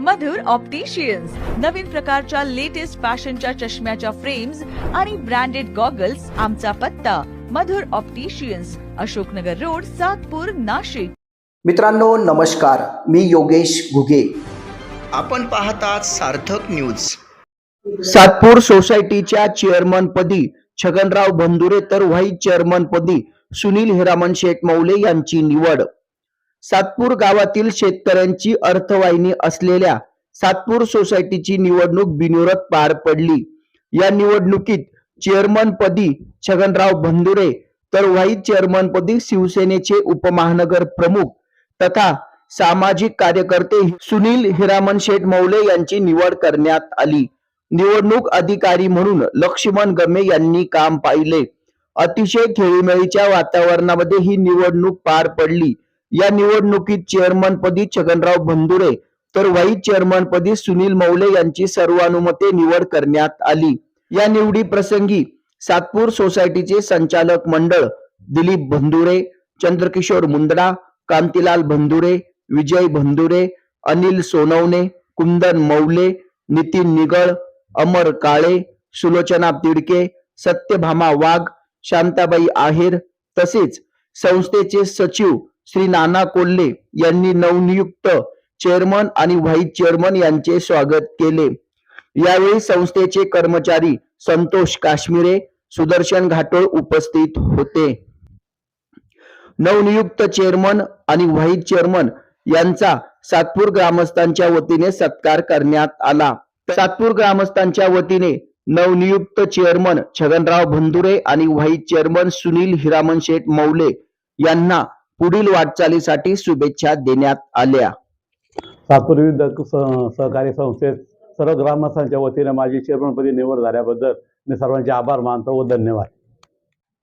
मधुर opticians नवीन प्रकारच्या latest फॅशनच्या चष्म्याच्या फ्रेम्स आणि ब्रँडेड गॉगल्स आमचा पत्ता. Madhur opticians Ashoknagar road Satpur Nashik. मित्रांनो नमस्कार. मी योगेश घुगे. आपण पाहतात सार्थक न्यूज सातपूर सोसायटीच्या चेअरमन पदी छगनराव बंधुरे तर व्हाईस चेअरमन पदी सुनील हिरामन शेठ मौले यांची निवड. सातपूर गावातील शेतकऱ्यांची अर्थवाहिनी असलेल्या सातपूर सोसायटीची निवडणूक बिनविरोध पार पडली. या निवडणुकीत चेअरमन पदी छगनराव भंदुरे तर व्हाईस चेअरमन पदी शिवसेनेचे उपमहानगर प्रमुख तथा सामाजिक कार्यकर्ते सुनील हिरामन शेठ मौले यांची निवड करण्यात आली. निवडणूक अधिकारी म्हणून लक्ष्मण गमे यांनी काम पाहिले. अतिशय खेळीमेळीच्या वातावरणामध्ये ही निवडणूक पार पडली. या निवडणुकीत चेअरमनपदी छगनराव बंधुरे तर वाईस चेअरमनपदी सुनील मौले यांची सर्वानुमते निवड करण्यात आली. या निवडी प्रसंगी सातपूर सोसायटीचे संचालक मंडळ दिलीप बंधुरे चंद्रकिशोर मुंदडा कांतीलाल बंधुरे विजय बंधुरे अनिल सोनवणे कुंदन मौले नितीन निगळ अमर काळे सुलोचना तिडके सत्यभामा वाघ शांताबाई आहेर तसेच संस्थेचे सचिव श्री नाना कोल्हे यांनी नवनियुक्त चेअरमन आणि व्हाईस चेअरमन यांचे स्वागत केले. यावेळी संस्थेचे कर्मचारी संतोष काश्मीरे सुदर्शन घाटोळ उपस्थित होते. नवनियुक्त चेअरमन आणि व्हाईस चेअरमन यांचा सातपूर ग्रामस्थांच्या वतीने सत्कार करण्यात आला. सातपूर ग्रामस्थांच्या वतीने नवनियुक्त चेअरमन छगनराव भंदुरे आणि व्हाईस चेअरमन सुनील हिरामन शेठ मौले यांना पुढील वाटचालीसाठी शुभेच्छा देण्यात आल्या. सातपूर विविध स- सहकारी संस्थेत सर्व ग्रामस्थांच्या वतीने माझी चेअरमनपदी निवड झाल्याबद्दल मी सर्वांचे आभार मानतो व धन्यवाद.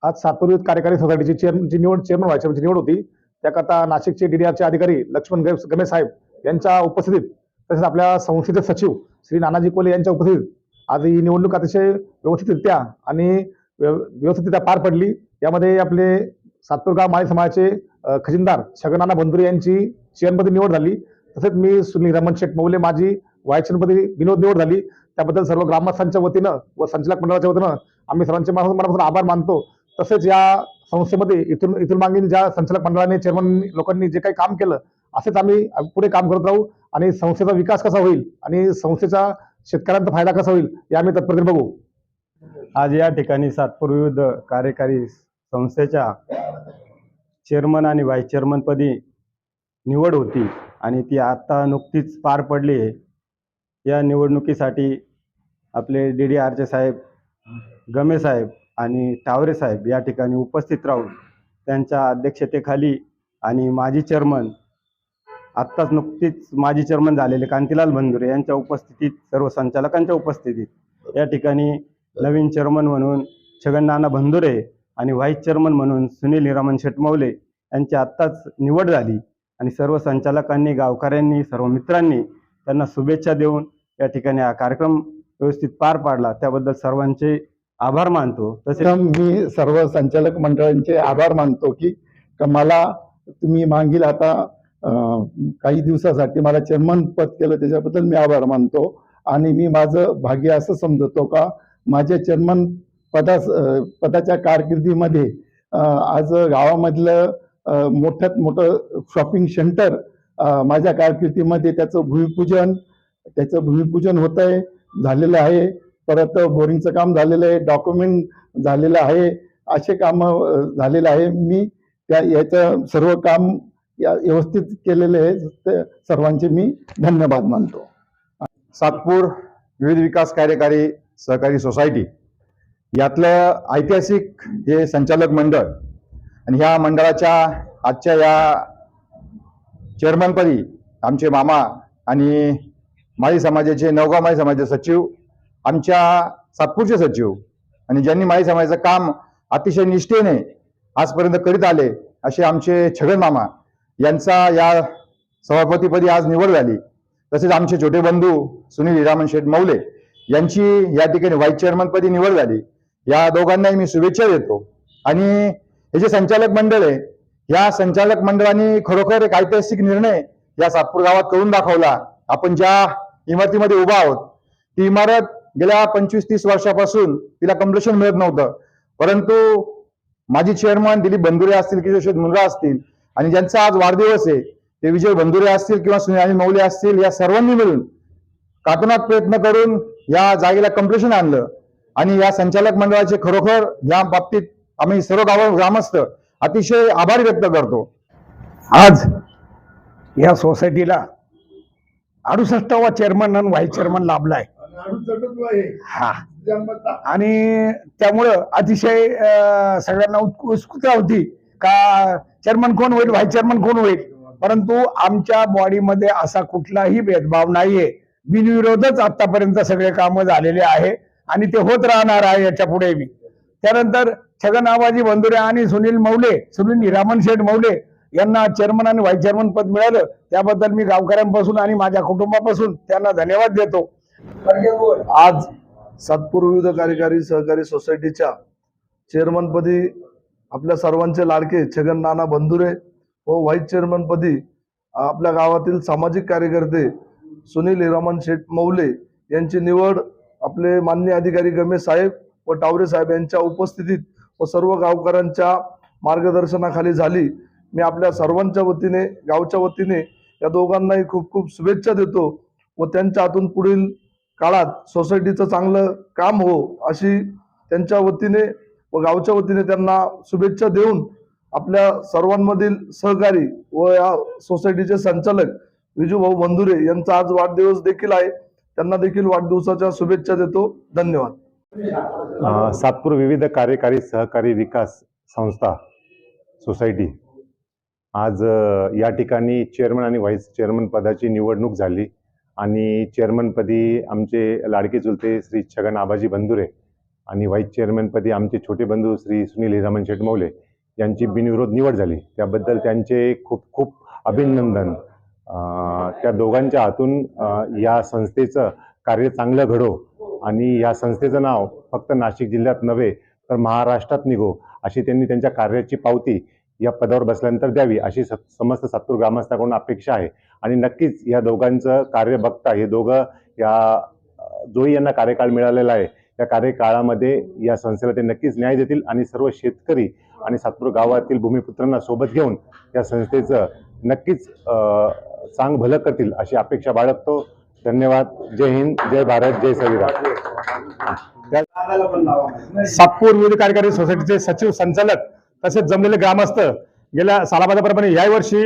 आज सातपूर विविध कार्यकारी सोसायटीची चेअरमनची निवड चेअरमन व्हायची निवड होती त्याकरता नाशिकचे डीडीआरचे अधिकारी लक्ष्मण गणेश साहेब यांच्या उपस्थितीत तसेच आपल्या संस्थेचे सचिव श्री नानाजी कोले यांच्या उपस्थितीत आज ही निवडणूक अतिशय व्यवस्थितरित्या आणि व्यवस्थितरित्या पार पडली. यामध्ये आपले सातपूरगाव माळी समाजाचे खजिनदार छगनाना बंधुरे यांची चेअरमनपदी निवड झाली. तसेच मी सुनील रमण शेठ मौले माझी वायचनपदी विनोद निवड झाली. त्याबद्दल सर्व ग्रामस्थांच्या वतीनं व संचालक मंडळाच्या वतीनं आम्ही सर्वांचे मनापासून मनापासून आभार मानतो. तसेच या संस्थेमध्ये इथून इथून मागील ज्या संचालक मंडळाने चेअरमन लोकांनी जे काही काम केलं असेच आम्ही पुढे काम करत राहू आणि संस्थेचा विकास कसा होईल आणि संस्थेचा शेतकऱ्यांचा फायदा कसा होईल हे आम्ही तत्परतेने बघू. आज या ठिकाणी सातपूर विविध कार्यकारी संस्थेच्या चेअरमन आणि व्हाईस चेअरमनपदी निवड होती आणि ती आत्ता नुकतीच पार पडली आहे. या निवडणुकीसाठी आपले डी डी आरचे साहेब गमे साहेब आणि टावरे साहेब या ठिकाणी उपस्थित राहून त्यांच्या अध्यक्षतेखाली आणि माजी चेअरमन आत्ताच नुकतीच माजी चेअरमन झालेले कांतीलाल बंधुरे यांच्या उपस्थितीत सर्व संचालकांच्या उपस्थितीत या ठिकाणी नवीन चेअरमन म्हणून छगन नाना बंधुरे आणि व्हाईस चेअरमन म्हणून सुनील हिरामन शेटमौले यांची आत्ताच निवड झाली. आणि सर्व संचालकांनी गावकऱ्यांनी सर्व मित्रांनी त्यांना शुभेच्छा देऊन या ठिकाणी हा कार्यक्रम व्यवस्थित पार पाडला. त्याबद्दल सर्वांचे आभार मानतो. तसेच मी सर्व संचालक मंडळांचे आभार मानतो की मला तुम्ही मागील आता काही दिवसासाठी मला चेअरमन पद केलं त्याच्याबद्दल मी आभार मानतो. आणि मी माझं भाग्य असं समजतो का माझ्या चेअरमन पदा पदाच्या कारकिर्दीमध्ये आज गावामधलं मोठ्यात मोठं शॉपिंग सेंटर माझ्या कारकिर्दीमध्ये त्याचं भूमिपूजन त्याचं भूमिपूजन होत आहे झालेलं आहे. परत बोरिंगचं काम झालेलं आहे डॉक्युमेंट झालेलं आहे असे कामं झालेलं आहे. मी त्या याचं सर्व काम या व्यवस्थित केलेले आहे. ते सर्वांचे मी धन्यवाद मानतो. सातपूर विविध विकास कार्यकारी सहकारी सोसायटी यातलं ऐतिहासिक हे संचालक मंडळ आणि ह्या मंडळाच्या आजच्या या चेअरमनपदी आमचे मामा आणि माळी समाजाचे नवगाव माळी समाजाचे सचिव आमच्या सातपूरचे सचिव आणि ज्यांनी माळी समाजाचं काम अतिशय निष्ठेने आजपर्यंत करीत आले असे आमचे छगन मामा यांचा या सभापतीपदी आज निवड झाली. तसेच आमचे छोटे बंधू सुनील हिरामन शेठ मौले यांची या ठिकाणी व्हाईस चेअरमनपदी निवड झाली. या दोघांनाही मी शुभेच्छा देतो. आणि हे जे संचालक मंडळ आहे या संचालक मंडळाने खरोखर एक ऐतिहासिक निर्णय या सातपूर गावात करून दाखवला. आपण ज्या इमारतीमध्ये उभा आहोत ती इमारत गेल्या पंचवीस तीस वर्षापासून तिला कम्प्लेशन मिळत नव्हतं. परंतु माजी चेअरमन दिलीप बंधुरे असतील किंवा यशवंत मुंद्रा असतील आणि ज्यांचा आज वाढदिवस आहे ते विजय बंधुरे असतील किंवा सुनील मौले असतील या सर्वांनी मिळून कातोनात प्रयत्न करून या जागेला कम्प्लेशन आणलं. आणि या संचालक मंडळाचे खरोखर या बाबतीत आम्ही सर्व गाव ग्रामस्थ अतिशय आभार व्यक्त करतो. आज या सोसायटीला अडुसष्टावा चेअरमन आणि व्हाईस चेअरमन लाभलाय. हा. आणि त्यामुळं अतिशय सगळ्यांना उत्सुकता होती का चेअरमन कोण होईल व्हाईस चेअरमन कोण होईल? परंतु आमच्या बॉडीमध्ये असा कुठलाही भेदभाव नाहीये. बिनविरोधच आतापर्यंत सगळे कामं झालेले आहे. आणि ते होत राहणार आहे याच्यापुढे मी त्यानंतर छगन आबाजी बंधुरे आणि सुनील मौले सुनील हिरामन शेठ मौले यांना चेअरमन आणि व्हाईस चेअरमन पद मिळालं. त्याबद्दल मी गावकऱ्यांपासून आणि माझ्या कुटुंबापासून त्यांना धन्यवाद देतो. आज सातपूर विविध कार्यकारी सहकारी सोसायटीच्या चेअरमनपदी आपल्या सर्वांचे लाडके छगन नाना बंधुरे व व्हाईस चेअरमनपदी आपल्या गावातील सामाजिक कार्यकर्ते सुनील हिरामन शेठ मौले यांची निवड आपले मान्य अधिकारी गमेश साहेब व टावरे साहेब यांच्या उपस्थितीत व सर्व गावकऱ्यांच्या मार्गदर्शनाखाली झाली. मी आपल्या सर्वांच्या वतीने गावच्या वतीने या दोघांनाही खूप खूप शुभेच्छा देतो व त्यांच्या हातून पुढील काळात सोसायटीचं चांगलं काम हो अशी त्यांच्या वतीने व गावच्या वतीने त्यांना शुभेच्छा देऊन आपल्या सर्वांमधील सहकारी व या सोसायटीचे संचालक विजूभाऊ बंधुरे यांचा आज वाढदिवस देखील आहे. त्यांना देखील वाढदिवसाच्या शुभेच्छा देतो. धन्यवाद. सातपूर विविध कार्यकारी सहकारी विकास संस्था सोसायटी आज या ठिकाणी चेअरमन आणि व्हाईस चेअरमन पदाची निवडणूक झाली आणि चेअरमनपदी आमचे लाडके चुलते श्री छगन आबाजी बंधुरे आणि व्हाईस चेअरमनपदी आमचे छोटे बंधू श्री सुनील हिरामन शेटमौले यांची बिनविरोध निवड झाली. त्याबद्दल त्यांचे खूप खूप अभिनंदन. त्या दोघांच्या हातून या संस्थेचं कार्य चांगलं घडो आणि या संस्थेचं नाव फक्त नाशिक जिल्ह्यात नव्हे तर महाराष्ट्रात निघो अशी त्यांनी त्यांच्या कार्याची पावती या पदावर बसल्यानंतर द्यावी अशी स- समस्त सातूर ग्रामस्थाकडून अपेक्षा आहे. आणि नक्कीच या दोघांचं कार्य बघता हे दोघं या जोही यांना कार्यकाळ मिळालेला आहे या कार्यकाळामध्ये या संस्थेला ते नक्कीच न्याय देतील आणि सर्व शेतकरी आणि सातपूर गावातील भूमिपुत्रांना सोबत घेऊन या संस्थेचं नक्कीच सांग चांग भलं करतील अशी अपेक्षा बाळगतो. धन्यवाद. जय हिंद जय भारत जय संविधान सातपूर विविध कार्यकारी सोसायटीचे सचिव संचालक तसेच जमलेले ग्रामस्थ गेल्या सालाबादाप्रमाणे याही वर्षी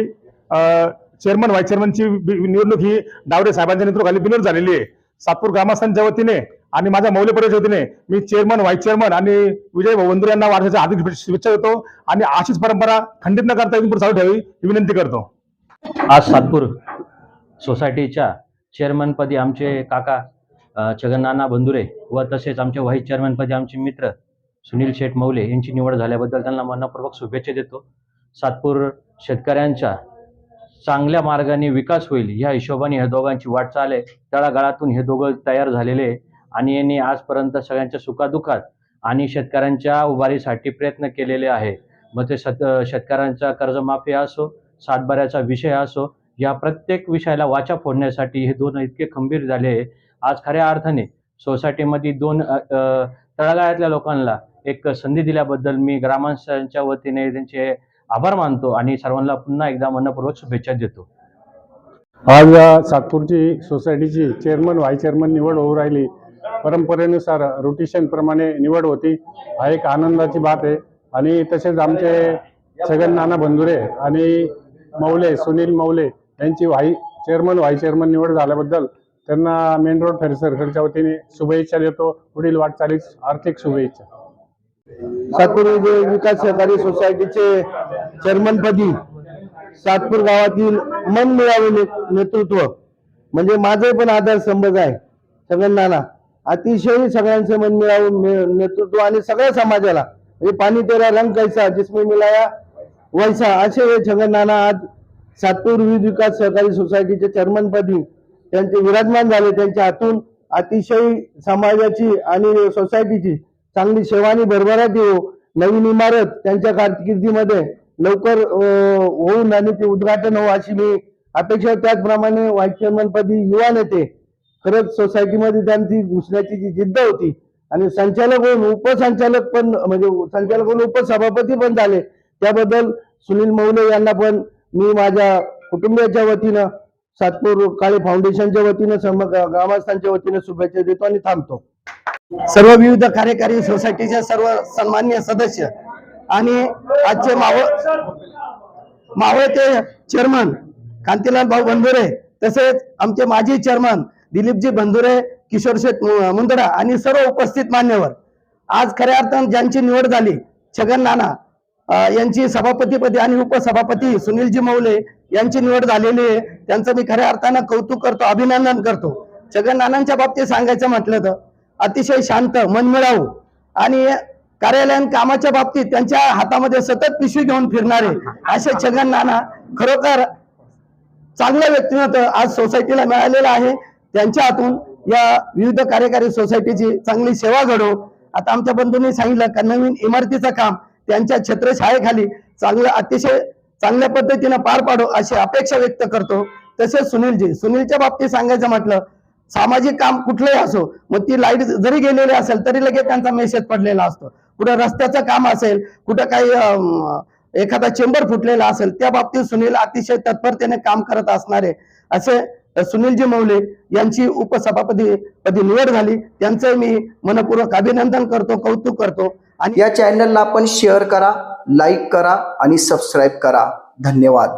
चेअरमन व्हाईस चेअरमनची निवडणूक ही डावरे साहेबांच्या नेतृत्वाखाली बिनर झालेली आहे. सातपूर ग्रामस्थांच्या वतीने आणि माझ्या मौल्य परिषदेच्या वतीने मी चेअरमन व्हाईस चेअरमन आणि विजय वंदुर यांना वाढदिवसाच्या हार्दिक शुभेच्छा देतो आणि अशीच परंपरा खंडित न करता इथून चालू ठेवी ही विनंती करतो. आज सातपूर सोसायटीच्या चेअरमनपदी आमचे काका अ, छगननाना बंधुरे व तसेच आमचे व्हाईस चेअरमनपदी आमचे मित्र सुनील शेठ मौले यांची निवड झाल्याबद्दल त्यांना मनपूर्वक शुभेच्छा देतो. सातपूर शेतकऱ्यांच्या चांगल्या मार्गाने विकास होईल ह्या हिशोबाने ह्या दोघांची वाटचाल आहे. तळागाळातून हे दोघं तयार झालेले आहे आणि यांनी आजपर्यंत सगळ्यांच्या सुखादुखात आणि शेतकऱ्यांच्या उभारीसाठी प्रयत्न केलेले आहे. मग ते सत शेतकऱ्यांचा कर्जमाफी असो सातबाऱ्याचा विषय असो या प्रत्येक विषयाला वाचा फोडण्यासाठी हे दोन इतके खंबीर झाले आहे. आज खऱ्या अर्थाने सोसायटीमध्ये दोन तळागाळ्यातल्या तळागाळातल्या लोकांना एक संधी दिल्याबद्दल मी ग्रामस्थांच्या वतीने त्यांचे आभार मानतो आणि सर्वांना पुन्हा एकदा मनपूर्वक शुभेच्छा देतो. आज सातपूरची सोसायटीची चेअरमन व्हाईस चेअरमन निवड होऊ राहिली. परंपरेनुसार रोटेशन प्रमाणे निवड होती. हा एक आनंदाची बात आहे. आणि तसेच आमचे छगन नाना बंधुरे आणि मौले सुनील मौले यांची व्हाई चेअरमन व्हाईस चेअरमन निवड झाल्याबद्दल त्यांना मेन रोड फेर सर्कलच्या वतीने शुभेच्छा देतो. पुढील वाटचालीस आर्थिक शुभेच्छा. सातपूर विकास सहकारी सोसायटीचे चेअरमनपदी सातपूर गावातील मन मिळावे नेतृत्व. म्हणजे माझे पण आधारस्तंभच आहे. छगन नाना. अतिशय सगळ्यांचं मन मिळावं नेतृत्व आणि सगळ्या समाजाला म्हणजे पाणी तेरा रंग कैसा जिसमें मिलाया वैसा असे हे छगन नाना आज सातपूर विविध विकास सहकारी सोसायटीचे चेअरमनपदी त्यांचे विराजमान झाले. त्यांच्या हातून अतिशय समाजाची आणि सोसायटीची चांगली सेवानी भरभराट येऊ हो. नवीन इमारत त्यांच्या कारकिर्दीमध्ये लवकर होऊन आणि ते उद्घाटन होऊ अशी मी अपेक्षा त्याचप्रमाणे व्हाईस चेअरमनपदी युवा नेते खरंच सोसायटीमध्ये त्यांची घुसण्याची जी जिद्द होती आणि संचालक होऊन उपसंचालक पण म्हणजे संचालक होऊन उपसभापती पण झाले. त्याबद्दल सुनील मौले यांना पण मी माझ्या कुटुंबियाच्या वतीनं सातपूर काळे फाउंडेशनच्या वतीनं ग्रामस्थांच्या वतीनं शुभेच्छा देतो आणि थांबतो. सर्व विविध कार्यकारी सोसायटीचे सर्व सन्मान्य सदस्य आणि आजचे मावळ मावळते चेअरमन कांतीलाल भाऊ बंधुरे तसेच आमचे माजी चेअरमन दिलीपजी बंधुरे किशोर शेठ मुंदडा आणि सर्व उपस्थित मान्यवर. आज खऱ्या अर्थानं ज्यांची निवड झाली छगन नाना यांची सभापतीपदी आणि उपसभापती सुनीलजी मौले यांची निवड झालेली आहे. त्यांचं मी खऱ्या अर्थानं कौतुक करतो अभिनंदन करतो. छगन नानांच्या बाबतीत सांगायचं म्हटलं तर अतिशय शांत मनमिळावू आणि कार्यालयीन कामाच्या बाबतीत त्यांच्या हातामध्ये सतत पिशवी घेऊन फिरणारे असे छगन नाना खरोखर चांगलं व्यक्तिमत्व आज सोसायटीला मिळालेलं आहे. त्यांच्या हातून या विविध कार्यकारी सोसायटीची चांगली सेवा घडो. आता आमच्या बंधूंनी सांगितलं का नवीन इमारतीचं काम त्यांच्या छत्रछायेखाली चांगलं अतिशय चांगल्या पद्धतीनं पार पाडो अशी अपेक्षा व्यक्त करतो. तसेच सुनीलजी सुनीलच्या बाबतीत सांगायचं म्हटलं सामाजिक काम कुठलंही असो मग ती लाइट जरी गेलेली असेल तरी लगेच त्यांचा मेसेज पडलेला असतो. कुठं रस्त्याचं काम असेल कुठं काही एखादा चेंबर फुटलेला असेल त्या बाबतीत सुनील अतिशय तत्परतेने काम करत असणारे. असे सुनीलजी मौले यांची उपसभापती पदी निवड झाली. त्यांचं मी मनपूर्वक अभिनंदन करतो कौतुक करतो. आणि या चॅनलला आपण शेअर करा लाईक करा आणि सबस्क्राईब करा. धन्यवाद.